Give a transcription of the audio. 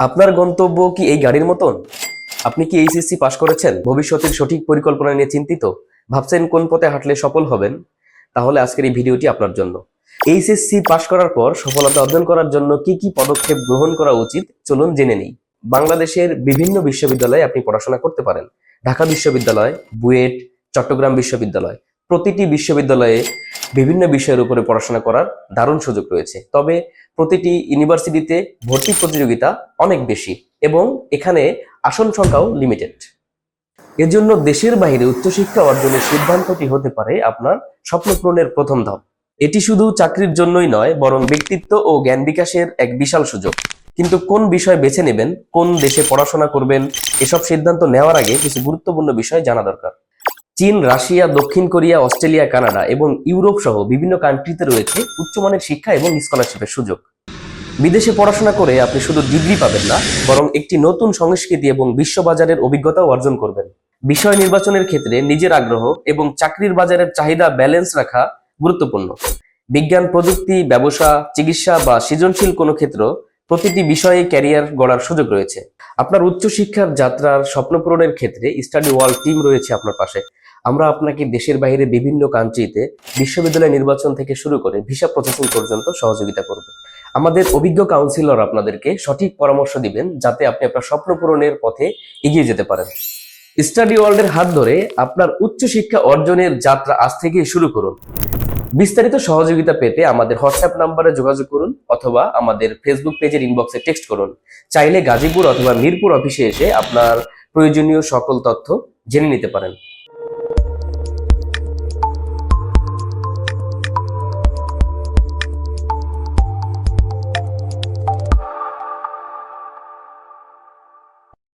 আপনার গন্তব্য কি এই গাড়ির মতন? আপনি কি এইচএসসি পাশ করেছেন? ভবিষ্যতের সঠিক পরিকল্পনা নিয়ে চিন্তিত? ভাবছেন কোন পথে হাঁটলে সফল হবেন? তাহলে আজকের এই ভিডিওটি আপনার জন্য। এইচএসসি পাশ করার পর সফলতা অর্জন করার জন্য কি কি পদক্ষেপ গ্রহণ করা উচিত? চলুন জেনে নিই। বাংলাদেশের বিভিন্ন বিশ্ববিদ্যালয়ে আপনি পড়াশোনা করতে পারেন। ঢাকা বিশ্ববিদ্যালয়, বুয়েট, চট্টগ্রাম বিশ্ববিদ্যালয়। প্রতিটি বিশ্ববিদ্যালয়ে বিভিন্ন বিষয়ের উপরে পড়াশোনা করার দারুণ সুযোগ রয়েছে। তবে প্রতিটি ইউনিভার্সিটিতে ভর্তি প্রতিযোগিতা অনেক বেশি এবং এখানে আসন সংখ্যাও লিমিটেড এজন্য দেশের বাইরে উচ্চশিক্ষা অর্জনের সিদ্ধান্তটি হতে পারে আপনার স্বপ্ন পূরণের প্রথম ধাপ। এটি শুধু চাকরির জন্যই নয়, বরং ব্যক্তিত্ব ও জ্ঞান বিকাশের এক বিশাল সুযোগ। কিন্তু কোন বিষয় বেছে নেবেন, কোন দেশে পড়াশোনা করবেন, এসব সিদ্ধান্ত নেওয়ার আগে কিছু গুরুত্বপূর্ণ বিষয় জানা দরকার। চীন, রাশিয়া, দক্ষিণ কোরিয়া, অস্ট্রেলিয়া, কানাডা এবং ইউরোপ সহ বিভিন্ন কান্ট্রিতে রয়েছে উচ্চমানের শিক্ষা এবং স্কলারশিপের সুযোগ। বিদেশে পড়াশোনা করে আপনি শুধু ডিগ্রি পাবেন না, বরং একটি নতুন সংস্কৃতি এবং বিশ্ববাজারের অভিজ্ঞতাও অর্জন করবেন। বিষয় নির্বাচনের ক্ষেত্রে নিজের আগ্রহ এবং চাকরির বাজারের চাহিদা ব্যালেন্স রাখা গুরুত্বপূর্ণ। বিজ্ঞান, প্রযুক্তি, ব্যবসা, চিকিৎসা বা সৃজনশীল কোনো ক্ষেত্র প্রতিটি বিষয়ে ক্যারিয়ার গড়ার সুযোগ রয়েছে। আপনার উচ্চশিক্ষার যাত্রার স্বপ্ন পূরণের ক্ষেত্রে স্টাডি ওয়ার্ল্ড টিম রয়েছে আপনার পাশে। আমরা আপনাকে দেশের বাইরে বিভিন্ন কান্ট্রিতে বিশ্ববিদ্যালয় নির্বাচন থেকে শুরু করে ভিসা প্রসেসিং পর্যন্ত সহযোগিতা করব। আমাদের অভিজ্ঞ কাউন্সিলর আপনাদেরকে সঠিক পরামর্শ দিবেন যাতে আপনি আপনার স্বপ্ন পূরণের পথে এগিয়ে যেতে পারেন। স্টাডি ওয়ার্ল্ডের হাত ধরে আপনার উচ্চশিক্ষা অর্জনের যাত্রা আজ থেকেই শুরু করুন। বিস্তারিত সহযোগিতা পেতে আমাদের হোয়াটসঅ্যাপ নাম্বারে যোগাযোগ করুন অথবা আমাদের ফেসবুক পেজের ইনবক্সে টেক্সট করুন। চাইলে গাজীপুর অথবা মিরপুর অফিসে এসে আপনার প্রয়োজনীয় সকল তথ্য জেনে নিতে পারেন।